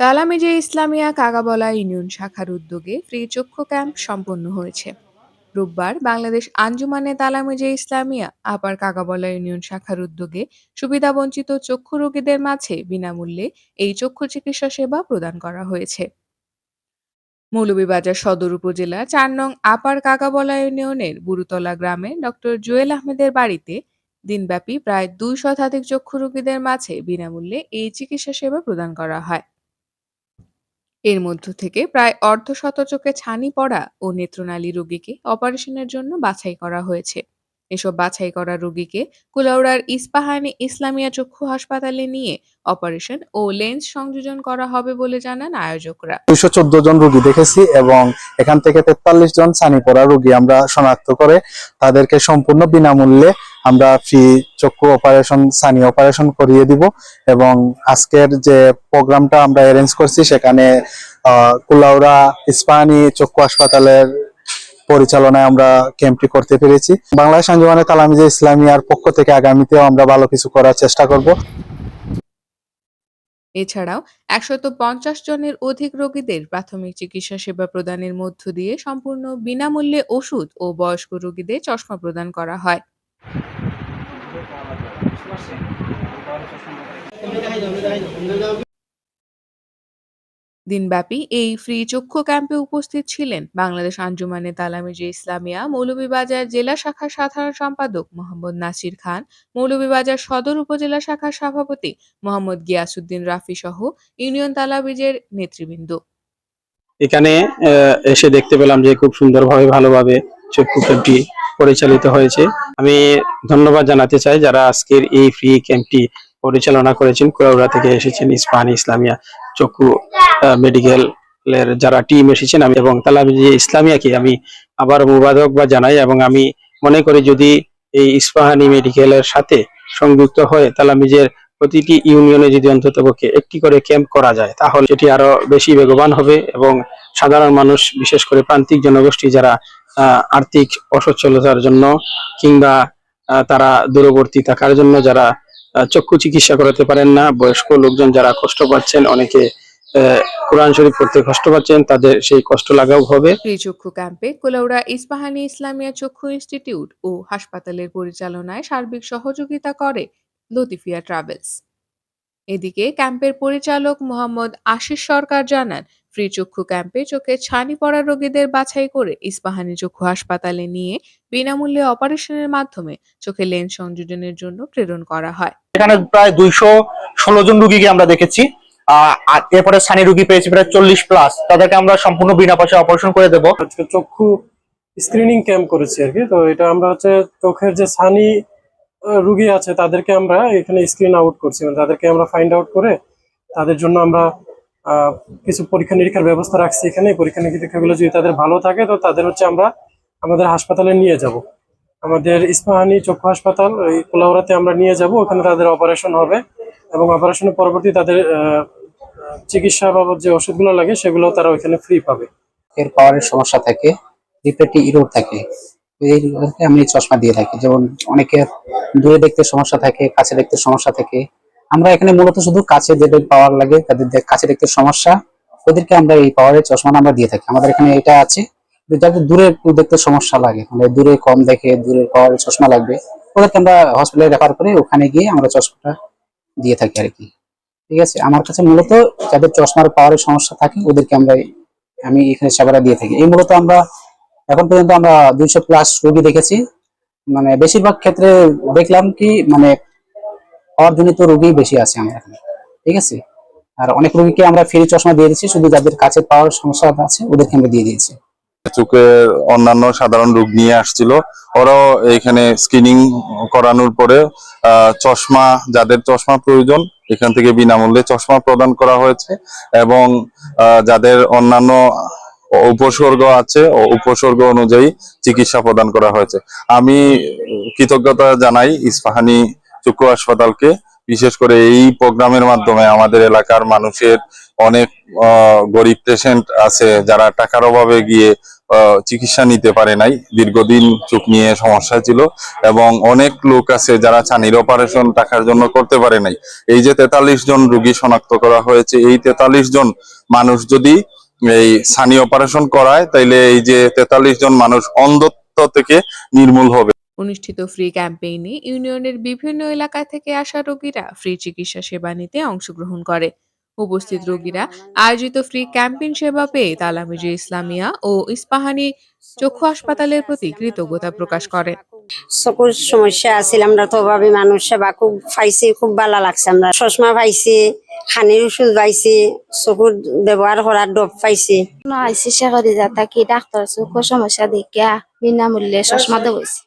Talamize Islamia কাগাবলা union শাখার উদ্যোগে free চক্ষু ক্যাম্প সম্পন্ন হয়েছে। রোববার বাংলাদেশ আঞ্জুমানে তালামিজে ইসলামিয়া আপার কাগাবলা ইউনিয়ন শাখার উদ্যোগে সুবিধাবঞ্চিত চক্ষু রোগীদের মাঝে বিনামূল্যে এই চক্ষু চিকিৎসা সেবা প্রদান করা হয়েছে। মৌলভীবাজার সদর উপজেলা চার নং আপার কাকাবলা ইউনিয়নের বুরুতলা গ্রামে ডক্টর জুয়েল আহমেদের বাড়িতে দিনব্যাপী প্রায় দুই শতাধিক চক্ষু রোগীদের মাঝে বিনামূল্যে এই চিকিৎসা সেবা প্রদান করা হয়। এর মধ্য থেকে প্রায় অর্ধশত চোখে ছানি পড়া ও নেত্রনালী রোগীকে অপারেশনের জন্য বাছাই করা হয়েছে। এসব বাছাই করা রোগীকে কুলাউড়ার ইস্পাহানি ইসলামিয়া চক্ষু হাসপাতালে নিয়ে অপারেশন ও লেন্স সংযোজন করা হবে বলে জানান আয়োজকরা। দুইশো চোদ্দ জন রোগী দেখেছি এবং এখান থেকে তেতাল্লিশ জন ছানি পড়া রোগী আমরা শনাক্ত করে তাদেরকে সম্পূর্ণ বিনামূল্যে আমরা ফ্রি চক্ষু অপারেশন সানি অপারেশন করিয়ে দিব এবং আজকের যে প্রোগ্রামটা আমরা অ্যারেঞ্জ করছি সেখানে আহ, কুলাউড়া ইস্পাহানি চক্ষু হাসপাতালের পরিচালনায় আমরা ক্যাম্পটি করতে পেরেছি। বাংলাদেশ আঞ্জুমানে তালামিজে ইসলামিয়ার পক্ষ থেকে আগামীতেও আমরা ভালো কিছু করার চেষ্টা করব। এছাড়াও একশত পঞ্চাশ জনের অধিক রোগীদের প্রাথমিক চিকিৎসা সেবা প্রদানের মধ্য দিয়ে সম্পূর্ণ বিনামূল্যে ওষুধ ও বয়স্ক রোগীদের চশমা প্রদান করা হয়। দিনব্যাপী এই ফ্রি চক্ষু ক্যাম্পে উপস্থিত ছিলেন বাংলাদেশ আঞ্জুমানে তালামিজে ইসলামিয়া মৌলভীবাজার জেলা শাখার সাধারণ সম্পাদক মোহাম্মদ নাসির খান, মৌলভীবাজার সদর উপজেলা শাখার সভাপতি মোহাম্মদ গিয়াসুদ্দিন রাফি সহ ইউনিয়ন তালাবিজের নেতৃবৃন্দ। এখানে এসে দেখতে পেলাম যে খুব সুন্দরভাবে ভালোভাবে চক্ষু ক্যাম্পটি পরিচালিত হয়েছে। আমি ধন্যবাদ জানাতে চাই যারা আজকের এই ফ্রি ক্যাম্পটি পরিচালনা করেছেন কুয়াউড়া থেকে এসেছেন ইস্পাহানি ইসলামিয়া চক্ষু মেডিকেল এর যারা টিম এসেছেন আমি এবং তালাবিজি ইসলামিয়াকে আমি আবার মুবাদক বা জানাই এবং আমি মনে করি যদি এই ইস্পাহানি মেডিকেলের সাথে সংযুক্ত হয়ে তালামিজের প্রতিটি ইউনিয়নে যদি অন্ততপক্ষে একটি করে ক্যাম্প করা যায়, তাহলে এটি আরও বেশি বেগবান হবে এবং সাধারণ মানুষ, বিশেষ করে প্রান্তিক জনগোষ্ঠী যারা আর্থিক অসচ্ছলতার জন্য কিংবা তারা দূরবর্তী থাকার জন্য যারা চক্ষু চিকিৎসা করাতে পারেন না। বয়স্ক লোকজন যারা কষ্ট পাচ্ছেন, অনেকে কোরআন শরীফ পড়তে কষ্ট পাচ্ছেন, তাদের সেই কষ্ট লাঘব হবে। চক্ষু ক্যাম্পে কুলাউড়া ইস্পাহানি ইসলামিয়া চক্ষু ইনস্টিটিউট ও হাসপাতালের পরিচালনায় সার্বিক সহযোগিতা করে লতিফিয়া ট্রাভেলস। এদিকে ক্যাম্পের পরিচালক মোহাম্মদ আশিস সরকার জানান ফ্রি চক্ষু ক্যাম্পে চোখে ছানি পড়া রোগীদের বাছাই করে ইস্পাহানি চক্ষু হাসপাতালে নিয়ে বিনামূল্যে অপারেশনের মাধ্যমে চোখে লেন্স সংযোজনের জন্য প্রেরণ করা হয়। এখানে প্রায় দুইশো ষোলো জন রুগীকে আমরা দেখেছি। আহ, আর এরপরে স্থানীয় রুগী পেয়েছি প্রায় চল্লিশ প্লাস। তাদেরকে আমরা সম্পূর্ণ বিনা পয়সায় অপারেশন করে দেবো। চক্ষু স্ক্রিনিং ক্যাম্প করেছি আর কি। তো এটা আমরা হচ্ছে চোখের যে সানি রুগী আছে তাদেরকে আমরা এখানে স্ক্রিন আউট করছি। মানে তাদেরকে আমরা ফাইন্ড আউট করে তাদের জন্য আমরা কিছু পরীক্ষা নিরীক্ষার ব্যবস্থা রাখছি এখানে। এই পরীক্ষা নিরীক্ষাগুলো যদি তাদের ভালো থাকে, তো তাদের হচ্ছে আমরা আমাদের হাসপাতালে নিয়ে যাব। আমাদের ইস্পাহানি চক্ষু হাসপাতাল, ওই কোলাউড়াতে আমরা নিয়ে যাব। ওখানে তাদের অপারেশন হবে এবং অপারেশনের পরবর্তী তাদের চিকিৎসা বাবদ যে ওষুধগুলো লাগে, সেগুলো তারা ওইখানে ফ্রি পাবে। এর পাওয়ারের সমস্যা থাকে রিফ্লেক্টিভ ইরোড থাকে। এইগুলোকে আমি চশমা দিয়ে থাকি। যেমন অনেকের দূরে দেখতে সমস্যা থাকে, কাছে দেখতে সমস্যা থাকে। আমরা এখানে মূলত শুধু কাছে যেটা পাওয়ার লাগে, তাদের কাছে দেখতে সমস্যা, ওদেরকে আমরা এই পাওয়ারের চশমা আমরা দিয়ে থাকি। আমাদের এখানে এটা আছে। যাদের দূরে দেখতে সমস্যা লাগে মানে দূরে কম দেখে দূরে পাওয়ারের চশমা লাগবে, ওদেরকে আমরা হসপিটালে রেফার করে ওখানে গিয়ে আমরা চশমাটা দিয়ে থাকি আর কি। ঠিক আছে? আমার কাছে মূলত যাদের চশমার পাওয়ারের সমস্যা থাকে, ওদেরকে আমরা আমি এখানে সেবাটা দিয়ে থাকি। এই মূলত আমরা এখন পর্যন্ত আমরা দুইশো প্লাস রোগী দেখেছি। মানে বেশিরভাগ ক্ষেত্রে দেখলাম কি মানে পাওয়ার জনিত রোগী বেশি আছে আমরা এখানে, ঠিক আছে? আর অনেক রোগীকে আমরা ফ্রি চশমা দিয়ে দিচ্ছি শুধু যাদের কাছে পাওয়ার সমস্যা আছে ওদেরকে আমরা দিয়ে দিয়েছি। চোখের অন্যান্য সাধারণ রোগ নিয়ে আসছিল, ওরাও এখানে স্ক্রিনিং করানোর পরে চশমা, যাদের চশমা প্রয়োজন, এখান থেকে বিনামূল্যে চশমা প্রদান করা হয়েছে এবং যাদের অন্যান্য উপসর্গ আছে উপসর্গ অনুযায়ী চিকিৎসা প্রদান করা হয়েছে। আমি কৃতজ্ঞতা জানাই ইস্পাহানি চক্ষু হাসপাতালকে, বিশেষ করে এই প্রোগ্রামের মাধ্যমে আমাদের এলাকার মানুষের অনেক গরিব পেশেন্ট আছে যারা টাকার অভাবে গিয়ে চিকিৎসা নিতে পারে নাই। দীর্ঘদিন চোখ নিয়ে সমস্যা ছিল এবং অনেক লোক আছে যারা চানির অপারেশন টাকার জন্য করতে পারে নাই। এই যে তেতাল্লিশ জন রুগী শনাক্ত করা হয়েছে, এই তেতাল্লিশ জন মানুষ যদি এই সানি অপারেশন করায়, তাইলে এই যে তেতাল্লিশ জন মানুষ অন্ধত্ব থেকে নির্মূল হবে। অনুষ্ঠিত ফ্রি ক্যাম্পেইনে ইউনিয়নের বিভিন্ন এলাকা থেকে আসা রোগীরা ফ্রি চিকিৎসা সেবা নিতে অংশগ্রহণ করে। উপস্থিত রোগীরা আয়োজিত ফ্রি ক্যাম্পেইন সেবা পেয়ে তালামিজি ইসলামিয়া ও ইস্পাহানি চক্ষু হাসপাতালের প্রতি কৃতজ্ঞতা প্রকাশ করে। চকুর সমস্যা আছিল আমরা তো অভাবী মানুষ সেবা খুব পাইছি খুব ভালো লাগছে। আমরা চশমা পাইছি খানির ওষুধ পাইছি চকুর ব্যবহার করার ডব পাইছি। আইসি শেখরি যা থাকি ডাক্তার চোখের সমস্যা দেখিয়া বিনামূল্যে চশমা দেওয়াইছে